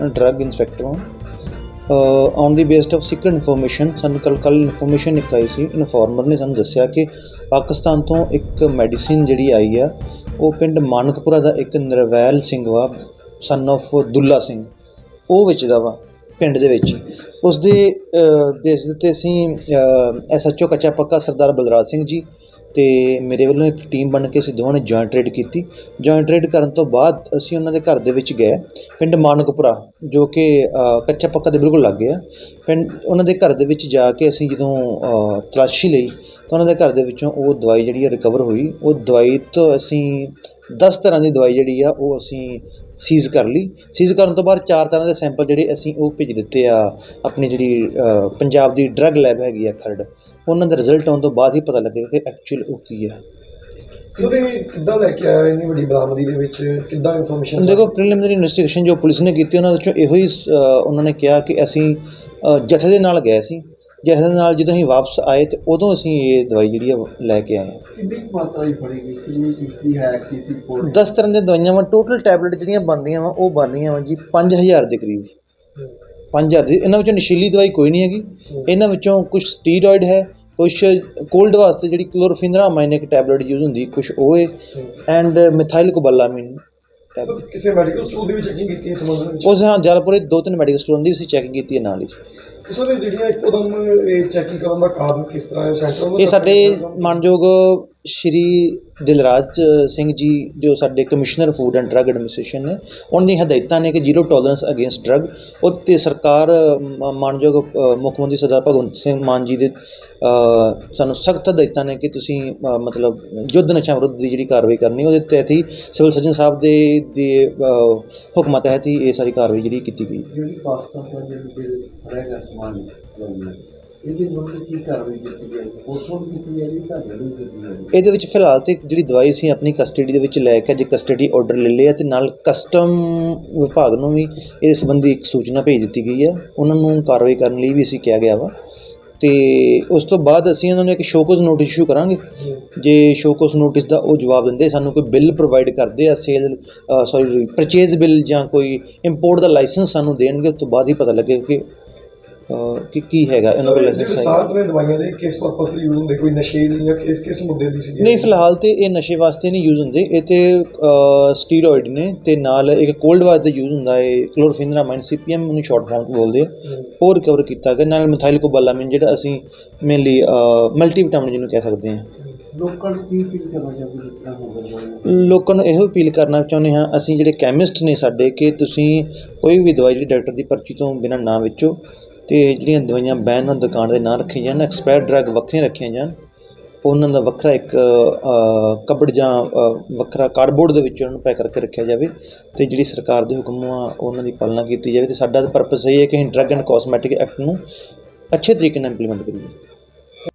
Drug inspector ਹਾਂ। On the based of secret information ਸਾਨੂੰ ਕੱਲ ਕੱਲ ਇਨਫੋਰਮੇਸ਼ਨ ਇੱਕ ਆਈ ਸੀ। ਇਨਫੋਰਮਰ ਨੇ ਸਾਨੂੰ ਦੱਸਿਆ ਕਿ ਪਾਕਿਸਤਾਨ ਤੋਂ ਇੱਕ ਮੈਡੀਸਿਨ ਜਿਹੜੀ ਆਈ ਆ, ਉਹ ਪਿੰਡ ਮਾਨਕਪੁਰਾ ਦਾ ਇੱਕ ਨਿਰਵੈਲ ਸਿੰਘ ਵਾ ਸਨ of ਦੁੱਲਾ ਸਿੰਘ। ਉਹ ਵੇਚਦਾ ਵਾ ਪਿੰਡ ਦੇ ਵਿੱਚ। ਉਸ ਦੇ ਬੇਸ ਦੇ ਉੱਤੇ ਅਸੀਂ ਐਸਐਚਓ ਕੱਚਾ ਪੱਕਾ ਸਰਦਾਰ ਬਲਰਾਜ ਸਿੰਘ ਜੀ ਅਤੇ ਮੇਰੇ ਵੱਲੋਂ ਇੱਕ ਟੀਮ ਬਣ ਕੇ ਅਸੀਂ ਦੋਵਾਂ ਨੇ ਜੁਆਇੰਟ ਰੇਡ ਕੀਤੀ। ਜੁਆਇੰਟ ਰੇਡ ਕਰਨ ਤੋਂ ਬਾਅਦ ਅਸੀਂ ਉਹਨਾਂ ਦੇ ਘਰ ਦੇ ਵਿੱਚ ਗਏ, ਪਿੰਡ ਮਾਨਕਪੁਰਾ, ਜੋ ਕਿ ਕੱਚਾ ਪੱਕਾ ਦੇ ਬਿਲਕੁਲ ਲੱਗੇ ਆ ਪਿੰਡ, ਉਹਨਾਂ ਦੇ ਘਰ ਦੇ ਵਿੱਚ ਜਾ ਕੇ ਅਸੀਂ ਜਦੋਂ ਤਲਾਸ਼ੀ ਲਈ, ਤਾਂ ਉਹਨਾਂ ਦੇ ਘਰ ਦੇ ਵਿੱਚੋਂ ਉਹ ਦਵਾਈ ਜਿਹੜੀ ਆ ਰਿਕਵਰ ਹੋਈ। ਉਹ ਦਵਾਈ ਤੋਂ ਅਸੀਂ 10 ਤਰ੍ਹਾਂ ਦੀ ਦਵਾਈ ਜਿਹੜੀ ਆ ਉਹ ਅਸੀਂ ਸੀਜ਼ ਕਰ ਲਈ। ਸੀਜ਼ ਕਰਨ ਤੋਂ ਬਾਅਦ ਚਾਰ ਤਰ੍ਹਾਂ ਦੇ ਸੈਂਪਲ ਜਿਹੜੇ ਅਸੀਂ ਉਹ ਭੇਜ ਦਿੱਤੇ ਆ। ਆਪਣੀ ਜਿਹੜੀ ਪੰਜਾਬ ਦੀ ਡਰੱਗ ਲੈਬ ਹੈਗੀ ਆ ਖਰੜ ਉਹਨਾਂ ਦਾ ਰਿਜ਼ਲਟ ਆਉਣ ਤੋਂ ਬਾਅਦ ਹੀ ਪਤਾ ਲੱਗੇਗਾ ਕਿ ਐਕਚੁਅਲ ਉਹ ਕੀ ਹੈ। ਸਰ ਇਹ ਕਿੱਦਾਂ ਲੈ ਕੇ ਆਇਆ ਇੰਨੀ ਵੱਡੀ ਬਰਾਮਦੀ ਦੇ ਵਿੱਚ? ਕਿੱਦਾਂ ਇਨਫੋਰਮੇਸ਼ਨ ਦੇਖੋ ਪ੍ਰੀਲਿਮਿਨਰੀ ਇਨਵੈਸਟੀਗੇਸ਼ਨ ਜੋ ਪੁਲਿਸ ਨੇ ਕੀਤੀ ਉਹਨਾਂ ਵਿੱਚੋਂ ਇਹੋ ਹੀ ਸ- ਉਹਨਾਂ ਨੇ ਕਿਹਾ ਕਿ ਅਸੀਂ ਜਥੇ ਦੇ ਨਾਲ ਗਏ ਸੀ। ਜਥੇ ਦੇ ਨਾਲ ਜਦੋਂ ਅਸੀਂ ਵਾਪਸ ਆਏ ਤੇ ਉਦੋਂ ਅਸੀਂ ਇਹ ਦਵਾਈ ਜਿਹੜੀ ਆ ਲੈ ਕੇ ਆਏ ਹਾਂ। ਕਿੰਨੀ ਕੁ ਮਾਤਰਾ ਦੀ ਫੜੇਗੀ ਕਿੰਨੀ ਚੀਜ਼ ਹੈ ਕਿਸੇ ਕੋਲ 10 ਤਰ੍ਹਾਂ ਦੀਆਂ ਦਵਾਈਆਂ ਵਾ ਟੋਟਲ ਟੈਬਲੇਟ ਜਿਹੜੀਆਂ ਬਣਦੀਆਂ ਵਾ ਉਹ ਬਣਦੀਆਂ ਵਾ ਜੀ 5000 ਦੇ ਕਰੀਬ। 5000 ਦੀ। ਇਹਨਾਂ ਵਿੱਚੋਂ ਨਸ਼ੀਲੀ ਦਵਾਈ ਕੋਈ ਨਹੀਂ ਹੈਗੀ। ਇਹਨਾਂ ਵਿੱਚੋਂ ਕੁਝ ਸਟੀਰੋਇਡ ਹੈ ਕੁਝ ਕੋਲਡ ਵਾਸਤੇ ਜਿਹੜੀ ਕਲੋਰੋਫਿਨਰਾਮਾਈਨ ਇੱਕ ਟੈਬਲੇਟ ਯੂਜ਼ ਹੁੰਦੀ ਕੁਝ ਉਹ ਹੈ ਐਂਡ ਮਿਥਾਈਲ ਕੋਬਾਲਾਮਿਨ ਕਿਸੇ ਮੈਡੀਕਲ ਸਟੋਰ ਦੇ ਵਿੱਚ ਚੈਕਿੰਗ ਕੀਤੀ ਇਸ ਸੰਬੰਧ ਵਿੱਚ? ਉਸ ਹਾਂ ਜਲਪੁਰੇ ਦੋ ਤਿੰਨ ਮੈਡੀਕਲ ਸਟੋਰ ਦੀ ਅਸੀਂ ਚੈਕਿੰਗ ਕੀਤੀ ਹੈ ਨਾਲ ਹੀ। ਸਰ ਇਹ ਜਿਹੜੀਆਂ ਇੱਕੋਦਮ ਇਹ ਚੈਕਿੰਗ ਕਰਨ ਦਾ ਕਾਰਨ ਕਿਸ ਤਰ੍ਹਾਂ ਹੈ? ਸੈਂਟਰ ਇਹ ਸਾਡੇ ਮਾਨਯੋਗ ਸ਼੍ਰੀ ਦਿਲਰਾਜ ਸਿੰਘ ਜੀ, ਜੋ ਸਾਡੇ commissioner food and drug administration ਨੇ, ਉਹਨਾਂ ਦੀਆਂ ਹਦਾਇਤਾਂ ਨੇ ਕਿ ਜ਼ੀਰੋ ਟੋਲਰੈਂਸ ਅਗੇਂਸਟ ਡਰੱਗ, ਉਹ ਤੇ ਸਰਕਾਰ ਮਾਨਯੋਗ ਮੁੱਖ ਮੰਤਰੀ ਸਰਦਾਰ ਭਗਵੰਤ ਸਿੰਘ ਮਾਨ ਜੀ ਦੇ ਸਾਨੂੰ ਸਖਤ ਹਦਾਇਤਾਂ ਨੇ ਕਿ ਤੁਸੀਂ ਮਤਲਬ ਯੁੱਧ ਨਸ਼ਾ ਵਿਰੁੱਧ ਦੀ ਜਿਹੜੀ ਕਾਰਵਾਈ ਕਰਨੀ, ਉਹਦੇ ਤਹਿਤ ਹੀ ਸਿਵਲ ਸਰਜਨ ਸਾਹਿਬ ਦੇ ਦੇ ਹੁਕਮਾਂ ਤਹਿਤ ਹੀ ਇਹ ਸਾਰੀ ਕਾਰਵਾਈ ਜਿਹੜੀ ਕੀਤੀ ਗਈ। ਜਿਹੜੀ ਪਾਕਿਸਤਾਨ ਤੋਂ ਜਿਹੜੀ ਫੜੇਗਾ ਸਮਾਨ ਇਹਦੇ ਵਿਰੁੱਧ ਕੀ ਕਾਰਵਾਈ ਕੀਤੀ ਜਾਏਗੀ ਪੁਲਿਸ ਵੱਲੋਂ ਕੀਤੀ ਜਾਏਗੀ ਤਾਂ ਜਦੋਂ ਕੀਤੀ ਜਾਏਗੀ ਇਹਦੇ ਵਿੱਚ ਫਿਲਹਾਲ ਤੇ ਜਿਹੜੀ ਦਵਾਈ ਅਸੀਂ ਆਪਣੀ ਕਸਟਡੀ ਦੇ ਵਿੱਚ ਲੈ ਕੇ ਜੇ ਕਸਟਡੀ ਆਰਡਰ ਲੈ ਲਿਆ ਤੇ ਨਾਲ ਕਸਟਮ ਵਿਭਾਗ ਨੂੰ ਵੀ ਇਸ ਸੰਬੰਧੀ ਇੱਕ ਸੂਚਨਾ ਭੇਜ ਦਿੱਤੀ ਗਈ ਹੈ। ਉਹਨਾਂ ਨੂੰ ਕਾਰਵਾਈ ਕਰਨ ਲਈ ਵੀ ਅਸੀਂ ਕਿਹਾ ਗਿਆ ਵਾ। ਤੇ ਉਸ ਤੋਂ ਬਾਅਦ ਅਸੀਂ ਉਹਨਾਂ ਨੂੰ ਇੱਕ ਸ਼ੋਕੋਜ਼ ਨੋਟਿਸ ਇਸ਼ੂ ਕਰਾਂਗੇ। ਜੇ ਸ਼ੋਕੋਜ਼ ਨੋਟਿਸ ਦਾ ਉਹ ਜਵਾਬ ਦਿੰਦੇ, ਸਾਨੂੰ ਕੋਈ ਬਿੱਲ ਪ੍ਰੋਵਾਈਡ ਕਰਦੇ ਆ ਸੇਲ ਸੌਰੀ ਪਰਚੇਜ਼ ਬਿੱਲ ਜਾਂ ਕੋਈ ਇੰਪੋਰਟ ਦਾ ਲਾਇਸੈਂਸ ਸਾਨੂੰ ਦੇਣਗੇ, ਉਸ ਤੋਂ ਬਾਅਦ ਹੀ ਪਤਾ ਲੱਗੇਗਾ ਕਿ ਕਿ ਕੀ ਹੈਗਾ ਇਹਨਾਂ ਕੋਲ ਲਾਇਸੈਂਸ ਹੈ ਸਾਰ ਤਰ੍ਹਾਂ ਦਵਾਈਆਂ ਦੇ ਕਿਸ ਪਰਪਸ ਲਈ ਯੂਜ਼ ਹੁੰਦੇ ਕੋਈ ਨਸ਼ੇ ਲਈ ਜਾਂ ਕਿਸ ਕਿਸ ਮੁੱਦੇ ਦੀ ਸੀ ਨਹੀਂ ਫਿਲਹਾਲ ਤੇ ਇਹ ਨਸ਼ੇ ਵਾਸਤੇ ਨਹੀਂ ਯੂਜ਼ ਹੁੰਦੇ। ਇਹ ਤੇ ਸਟੀਰੋਇਡ ਨੇ ਤੇ ਨਾਲ ਇੱਕ ਕੋਲਡ ਵਾਸਤੇ ਯੂਜ਼ ਹੁੰਦਾ ਹੈ ਕਲੋਰਫਿਨਰਾਮਾਈਨ ਸੀਪੀਐਮ ਉਹਨੂੰ ਸ਼ਾਰਟ ਫਾਰਮ ਬੋਲਦੇ ਆ। ਉਹ ਰਿਕਵਰ ਕੀਤਾ ਗਿਆ। ਨਾਲ ਮਿਥਾਈਲ ਕੋਬਾਲਾਮਿਨ ਜਿਹੜਾ ਅਸੀਂ ਮੇਨਲੀ ਮਲਟੀ ਵਿਟਾਮਿਨ ਜਿਹਨੂੰ ਕਹਿ ਸਕਦੇ ਹਾਂ। ਲੋਕਾਂ ਨੂੰ ਕੀ ਅਪੀਲ ਕਰਨਾ ਚਾਹੁੰਦੇ ਲੋਕਾਂ ਨੂੰ ਇਹੋ ਅਪੀਲ ਕਰਨਾ ਚਾਹੁੰਦੇ ਹਾਂ ਅਸੀਂ ਜਿਹੜੇ ਕੈਮਿਸਟ ਨੇ ਸਾਡੇ ਕਿ ਤੁਸੀਂ ਕੋਈ ਵੀ ਦਵਾਈ ਜਿਹੜੀ ਡਾਕਟਰ ਦੀ ਪਰਚੀ ਤੋਂ ਬਿਨਾਂ ਨਾ ਵੇਚੋ। ਅਤੇ ਜਿਹੜੀਆਂ ਦਵਾਈਆਂ ਬੈਨ on ਦੁਕਾਨ ਦੇ ਨਾ ਰੱਖੀਆਂ ਜਾਣ ਐਕਸਪਾਇਰ ਡਰੱਗ ਵੱਖਰੀਆਂ ਰੱਖੀਆਂ ਜਾਣ ਉਹਨਾਂ ਦਾ ਵੱਖਰਾ ਇੱਕ ਅ, ਕਬੜ ਜਾਂ ਵੱਖਰਾ ਕਾਰਡਬੋਰਡ ਦੇ ਵਿੱਚ ਉਹਨਾਂ ਨੂੰ ਪੈਕ ਕਰਕੇ ਰੱਖਿਆ ਜਾਵੇ ਅਤੇ ਜਿਹੜੀ ਸਰਕਾਰ ਦੇ ਹੁਕਮ ਆ ਉਹਨਾਂ ਦੀ ਪਾਲਣਾ ਕੀਤੀ ਜਾਵੇ ਅਤੇ ਸਾਡਾ ਪਰਪਸ ਇਹ ਹੈ ਕਿ ਅਸੀਂ ਡਰੱਗ ਐਂਡ ਕੋਸਮੈਟਿਕ ਐਕਟ ਨੂੰ ਅੱਛੇ ਤਰੀਕੇ ਨਾਲ ਇੰਪਲੀਮੈਂਟ ਕਰੀਏ।